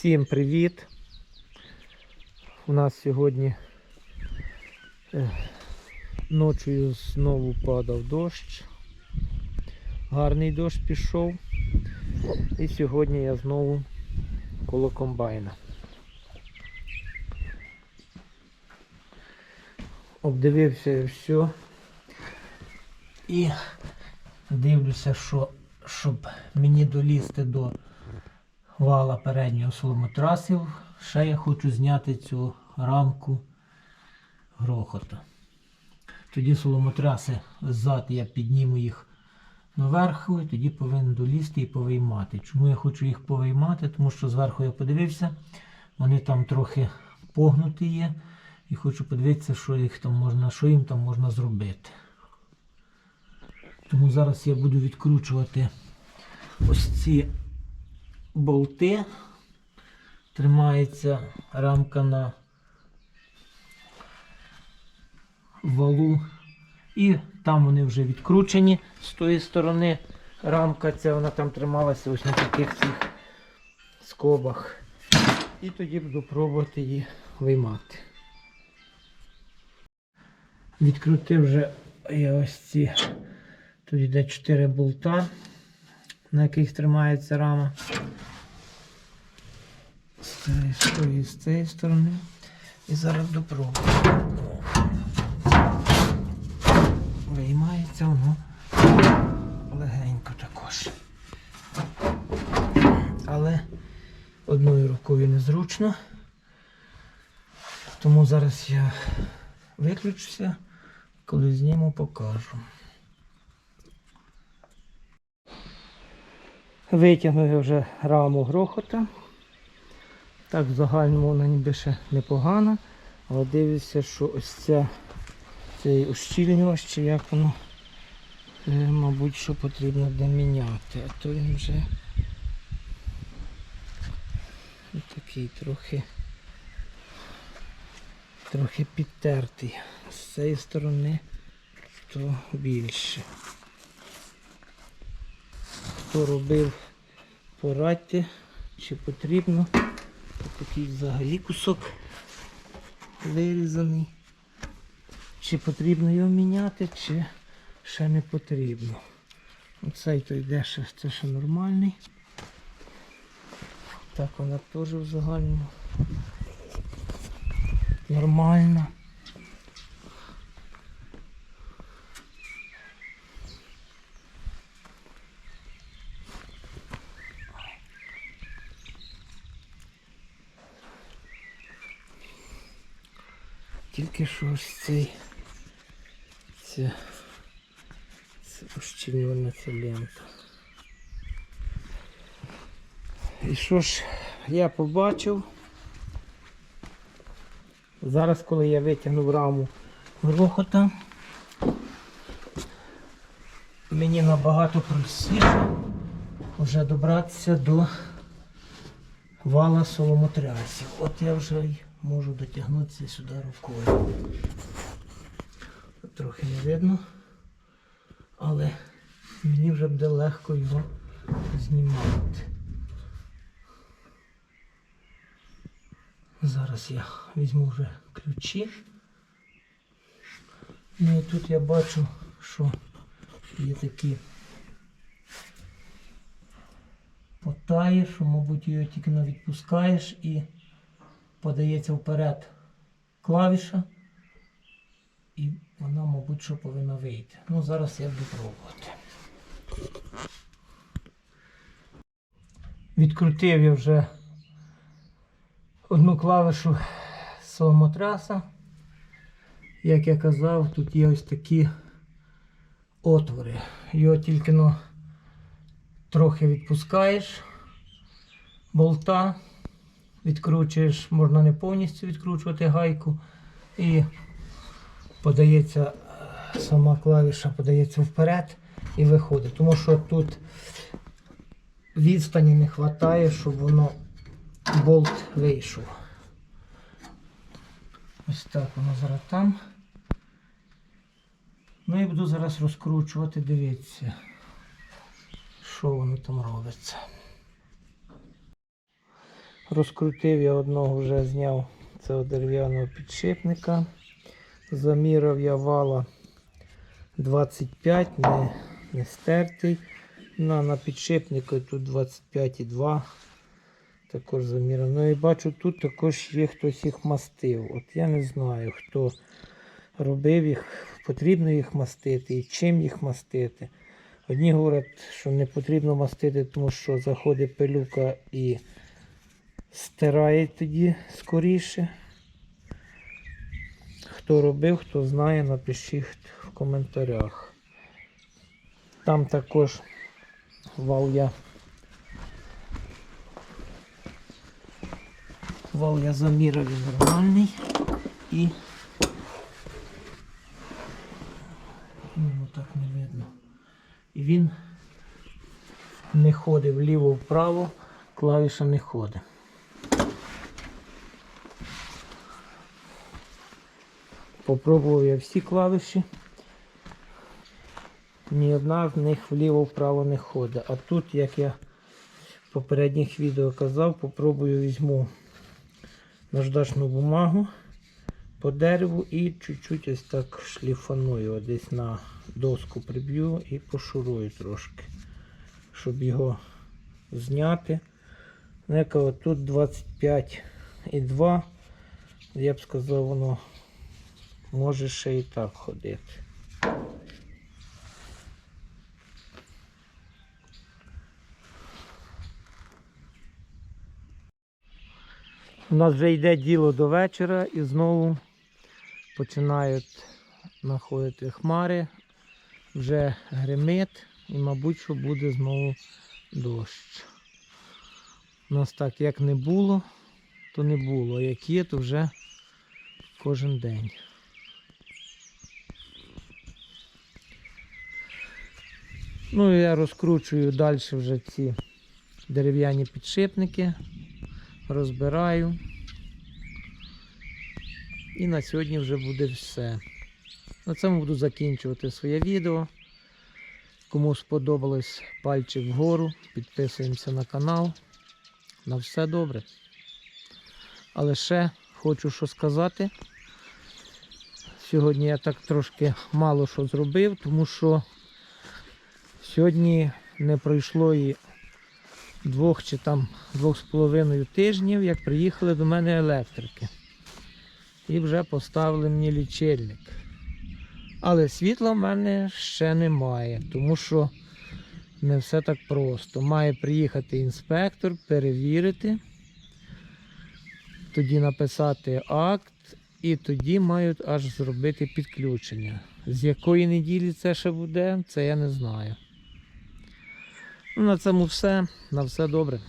Всім привіт! У нас сьогодні е, ночою знову падав дощ. Гарний дощ пішов. І сьогодні я знову коло комбайна. Обдивився я все. І дивлюся, що щоб мені долізти до вала переднього соломотрасів, ще я хочу зняти цю рамку грохота. Тоді соломотраси ззад я підніму їх наверху і тоді повинен долізти і повиймати. Чому я хочу їх повиймати? Тому що зверху я подивився, вони там трохи погнуті є. І хочу подивитися, що, їх там можна, що їм там можна зробити. Тому зараз я буду відкручувати ось ці болти. Тримається рамка на валу. І там вони вже відкручені з тої сторони. Рамка ця вона там трималася ось на таких цих скобах. І тоді буду пробувати її виймати. Відкрутив вже я ось ці. Тут йде 4 болта, на яких тримається рама. З цієї з цієї сторони. І зараз допробую. Виймається воно легенько також. Але одною рукою незручно. Тому зараз я виключуся, коли зніму, покажу. Витягнув я вже раму грохота. Так, в загальному вона ніби ще непогана. Але дивлюся, що ось ця, цей ущільнювач, чи як воно, е, мабуть, що потрібно доміняти. А то він вже такий трохи трохи підтертий. З цієї сторони то більше. Хто робив, порадьте, чи потрібно. Такий взагалі кусок вирізаний. Чи потрібно його міняти, чи ще не потрібно. Оцей то йде ще, це ще нормальний. Так вона теж в загальному нормальна. Тільки що ось цей це, це ущільнювальна ця лента. І що ж я побачив? Зараз, коли я витягнув раму грохота, мені набагато простіше вже добратися до вала соломотрясів. От я вже й можу дотягнутися сюди рукою. Трохи не видно, але мені вже буде легко його знімати. Зараз я візьму вже ключі. Ну і тут я бачу, що є такі потаї, що, мабуть, його тільки не відпускаєш і подається вперед клавіша. І вона, мабуть, що повинна вийти. Ну, зараз я буду пробувати. Відкрутив я вже одну клавішу соломотраса. Як я казав, тут є ось такі отвори. Його тільки ну, трохи відпускаєш болта, відкручуєш, можна не повністю відкручувати гайку і подається сама клавіша подається вперед і виходить. Тому що тут відстані не вистачає, щоб воно болт вийшов. Ось так воно зараз там. Ну і буду зараз розкручувати, дивіться, що воно там робиться. Розкрутив я одного вже зняв цього дерев'яного підшипника. Заміряв я вала 25, не, не стертий. На, на підшипнику тут 25,2. Також заміряв. Ну і бачу, тут також є хтось їх мастив. От я не знаю, хто робив їх, потрібно їх мастити і чим їх мастити. Одні говорять, що не потрібно мастити, тому що заходить пилюка і стирає тоді скоріше. Хто робив, хто знає, напишіть в коментарях. Там також вал я. Вал я заміряв нормальний і ну, так не видно. І він не ходить вліво-вправо, клавіша не ходить. Попробував я всі клавіші. Ні одна з них вліво-вправо не ходить. А тут, як я в попередніх відео казав, попробую візьму наждачну бумагу по дереву і чуть-чуть ось так шліфаную. Десь на доску приб'ю і пошурую трошки, щоб його зняти. Нека тут 25,2. Я б сказав, воно може ще і так ходити. У нас вже йде діло до вечора і знову починають находити хмари, вже гримить і, мабуть, що буде знову дощ. У нас так як не було, то не було. А як є, то вже кожен день. Ну я розкручую далі вже ці дерев'яні підшипники, розбираю. І на сьогодні вже буде все. На цьому буду закінчувати своє відео. Кому сподобалось пальчик вгору, підписуємося на канал. На все добре. Але ще хочу що сказати. Сьогодні я так трошки мало що зробив, тому що сьогодні не пройшло і двох чи там двох з половиною тижнів, як приїхали до мене електрики. І вже поставили мені лічильник. Але світла в мене ще немає, тому що не все так просто. Має приїхати інспектор, перевірити, тоді написати акт, і тоді мають аж зробити підключення. З якої неділі це ще буде, це я не знаю. Ну, на цьому все. На все добре.